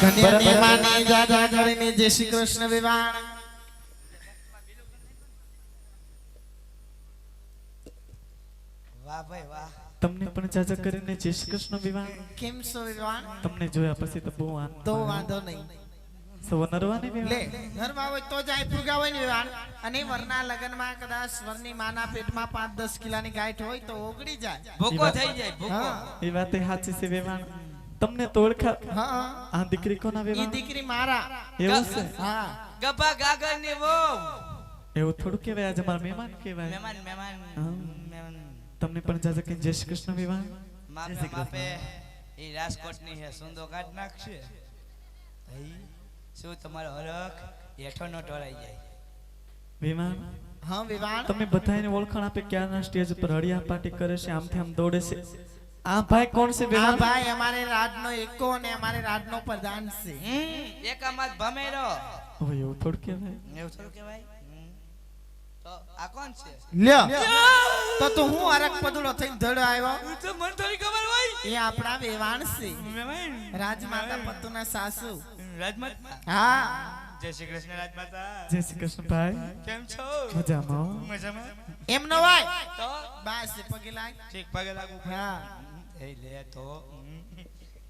કન્યાની માની જાજા કરીને જય શ્રી કૃષ્ણ વિવાહ વાહ ભાઈ વાહ. તમને પણ જાજા કરીને જય શ્રી કૃષ્ણ વિવાણ. કેમ છો વિવાણ? તમને જોયા પછી તો બહુ આનંદ તો વાંધો નહીં. સો નરવાની લે વિવાહ હોય તો જાય ફુગા હોય ને વિવાણ. અને વરના લગ્નમાં કદાચ વરની માના પેટમાં પાંચ દસ કિલાની ગાંઠ હોય તો ઓગળી જાય. ભૂકો થઈ જાય ભૂકો. એ વાત એ સાચી છે વિવાહ તમને તો ઓળખા હા. આ દીકરી કોના ઈ દીકરી મારા. એવું છે? હા. ગભા ગાગરની વો એવું થોડું કહેવાય? આજે મારા મહેમાન કહેવાય. મહેમાન મહેમાન મહેમાન. તમને પણ જાજા કે જય શ્રી કૃષ્ણ વિવાહ માપે માપે. એ રાજકોટની હે સુંદો કાઢ નાખશે. ભાઈ શું તમારો હરખ? હેઠો નો ટોળાઈ જાય. વિમાન હા વિમાન તમે બધાને ઓળખાણ આપે ક્યારના સ્ટેજ પર હળિયા પાર્ટી કરે છે આમથી આમ દોડે છે. આ ભાઈ કોણ છે આ ભાઈ અમારે રાજનો એકો અને અમારે રાજનો પ્રધાન છે. એકામાં ભમેરો. હવે એવું થોડું કહેવાય. એવું થોડું કહેવાય. તો આ કોણ છે? લ્યો. તો તું હું અરક પદુડો થઈને ધડ આવ્યો? તો મને થોડી ખબર હોય. એ આપણા વેવાણ છે. રાજમાતા પતુના સાસુ. રાજમાતા? હા. જય શ્રી કૃષ્ણ રાજમાતા. જય શ્રી કૃષ્ણ ભાઈ. કેમ છો? મજામાં. મજામાં? એમનો ભાઈ તો? બસ પગે લાગ. ઠીક પગે લાગ હા. એ લે તો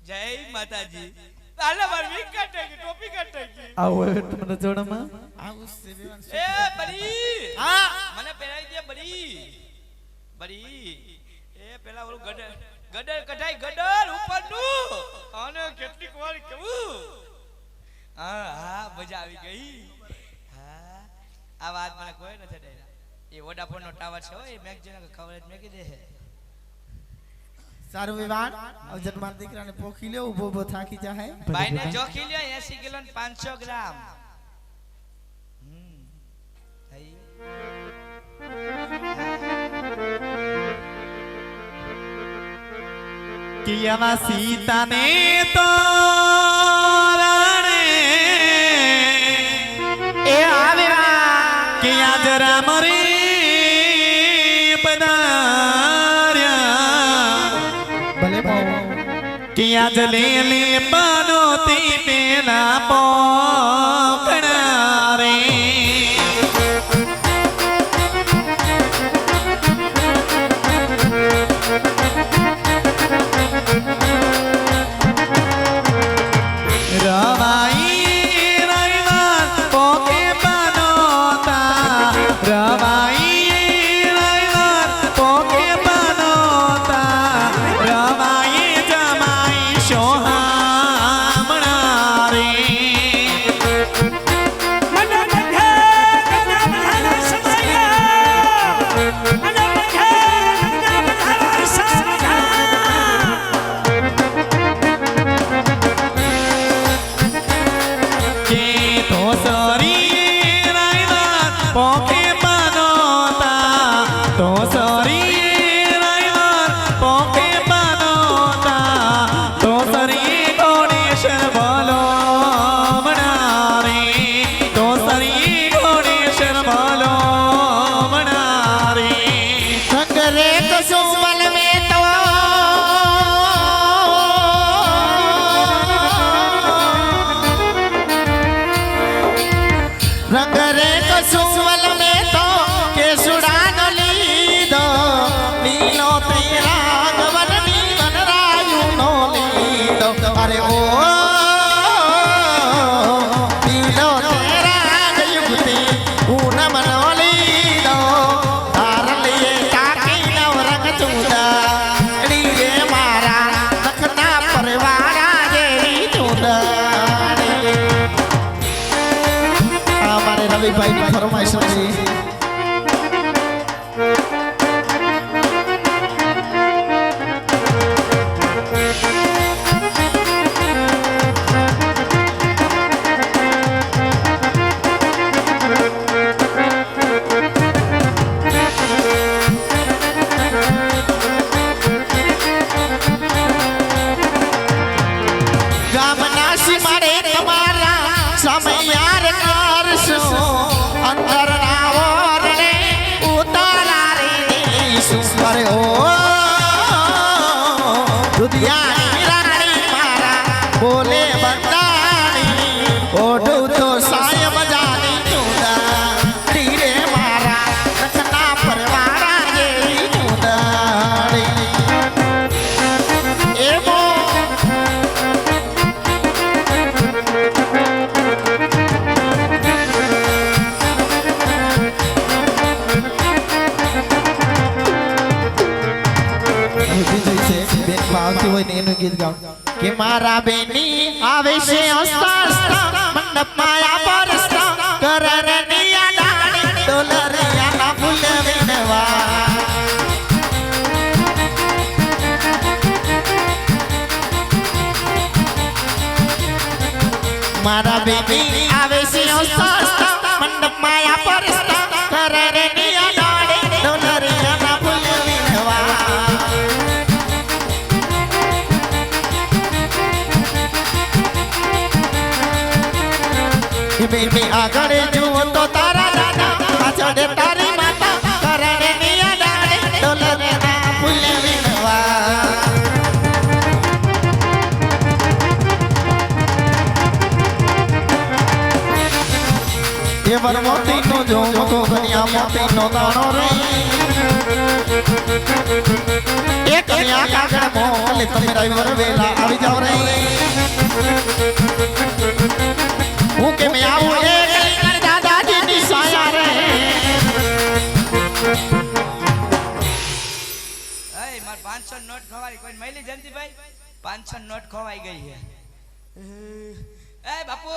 જય માતાજી. આલે માર વીક કટે કે ટોપી કટે કે આવો હવે જોડમાં. આવું છે વેવાણ એ બરી. હા. મને પહેરાવી દે બરી. બરી. એ પેલા ઓલું ગડર ગડર કઢાઈ ગડર ઉપરનું. અને કેટલીક વાર કેવું. હા હા મજા આવી ગઈ. હા. આ વાત મને કોઈ નથી ડાયરા. એ વોડાફોન નો ટાવર છે હો, એ મેગજીને ખબર જ મેકી દે સારું વિવાન અવજત માર દીકરાને પોખી લ્યો ઊભો ઊભો થાકી જાય ભાઈને જોખી લ્યો 80 કિલો ને 500 ગ્રામ. કિયામાં સીતાને તો જલે લે તે પેલા પોકણા ¡Correcto el sucio! મારે રવિભાઈની ફરમાઈશ હતી ગામના સીમાડે તમારા સમયાર કરશો ગીત ગાવ. કે મારા બેની આવે છે હસતા હસતા મંડપમાં આ પરસતા કરરની આ ડાળી ડોલરિયાના ફૂલ વિનવા મારા બેની આવે છે હસતા હસતા મંડપમાં આ પરસતા બેબી આગળ જુઓ તો તારા દાદા પાછળ તારી માતા કરણે નિયા ડાળે ડોલરના ફૂલ વીણવા એ વર મોતી નો જો મોતો કન્યા મોતી નો દાણો રે એ કન્યા કાગળ મોકલે તમે રવિવાર વેલા આવી ખવાઈ કોઈ મૈલી જયંતિભાઈ 500 નોટ ખોવાઈ ગઈ છે. એ બાપુ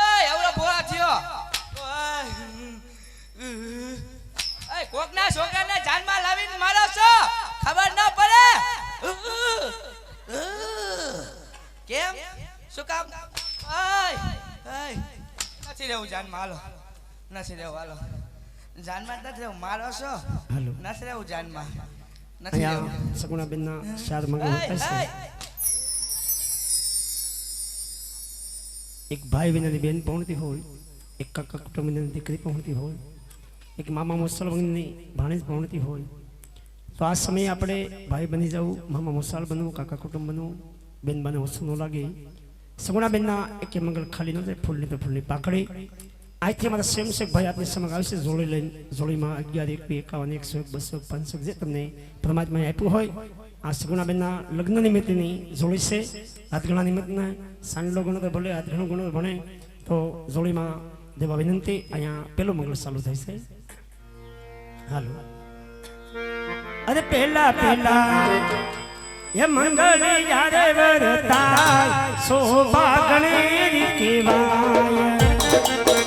એ એવડો ભોળા થયો. એ કોકના છોકરાને જાનમાં લાવીને મારો છો? ખબર ન પડે? કેમ? શું કામ? નથી રહેવું જાનમાં હાલો. નથી રહેવું હાલો. જાનમાં નથી રહેવું મારો છો? નથી રહેવું જાનમાં. અહીંયા સગુણાબેનના ચાર મંગળ એય. એક ભાઈ વિનાની બેન પહોંચતી હોય એક કાકા કુટુંબની દીકરી પહોંચતી હોય એક મામા મુસલમાનની ભાણેજ પહોંચતી હોય તો આ સમયે આપણે ભાઈ બની જવું મામા મોસાલ બનવું કાકા કુટુંબ બનવું બેન બને ઓછું ન લાગે સગુણા બેનના એક મંગળ ખાલી ન જાય ફૂલની તો ફૂલની પાકડી આજથી અમારા સ્વયંસેવક ભાઈ આપની સમક્ષ આવશે જોડી લઈને જોડીમાં અગિયાર એકવી એકાવન એકસો એક બસો પાંચસો જે તમને પરમાત્માએ આપ્યું હોય આ સગુણાબેનના લગ્ન નિમિત્તની જોડી છે હાથગણા નિમિત્તના સાંડલો ગણો તો ભલે હાથગણો ગણો ભણે તો જોડીમાં દેવા વિનંતી અહીંયા પેલું મંગળ ચાલુ થાય છે હાલો અરે પહેલા પહેલા એ મંગળ યારે વરતા શોભા ગણેરી કેવાય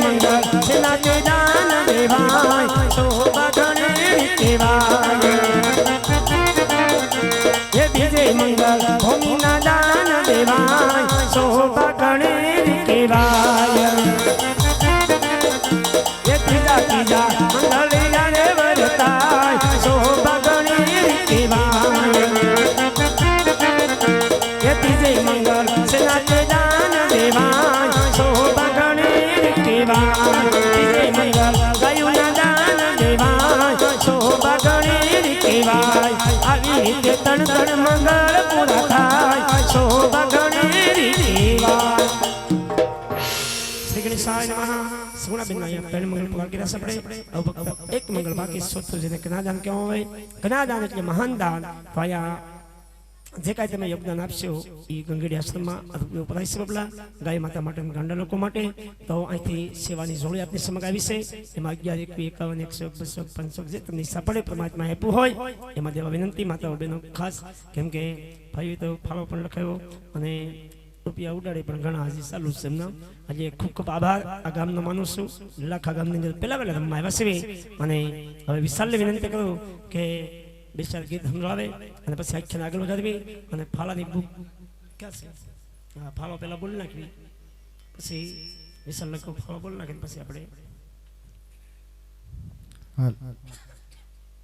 પેલે પૂરા થાય શોભા ગણેરી કેવાય શ્રી ગણેશાય નમઃ. સુગુણાબેન અહીંયા પહેલું મંગળ એક મંગળ બાકી સોતું જેને જ્ઞાદાન કહેવામાં આવે. એટલે મહાન દાન. તો જે કાંઈ તમે યોગદાન આપશો એ ગંગેડી આશ્રમમાં અદભુત છે ગાય માતા માટે ગાંડા લોકો માટે. તો અહીંથી સેવાની જોડી આપની સમગ આવી છે. એમાં અગિયાર એકવી એકાવન, એકસો બસો પાંચસો જે તમને ઈચ્છા પડે પરમાત્મા આપ્યું હોય, એમાં દેવા વિનંતી, માતાઓ બહેનો ખાસ, કેમ કે ભાઈ તો ફાળો પણ લખાયો અને રૂપિયા ઉડાડે પણ ઘણા હજી ચાલુ છે એમના. આજે ખૂબ ખૂબ આભાર. આ ગામનો માનું છું. લાખા ગામની અંદર પહેલા પહેલા ગામમાં આવ્યા છે. અને હવે વિશાલને વિનંતી કરું કે બે ગીત સંભળાવે અને પછી આખ્યાન આગળ વધારવી અને ફાળાની બુક ક્યાં હા ફાળો પહેલાં બોલી નાખવી. પછી વિશાલ લખો ફાળો બોલી નાખીને પછી આપણે હાલ.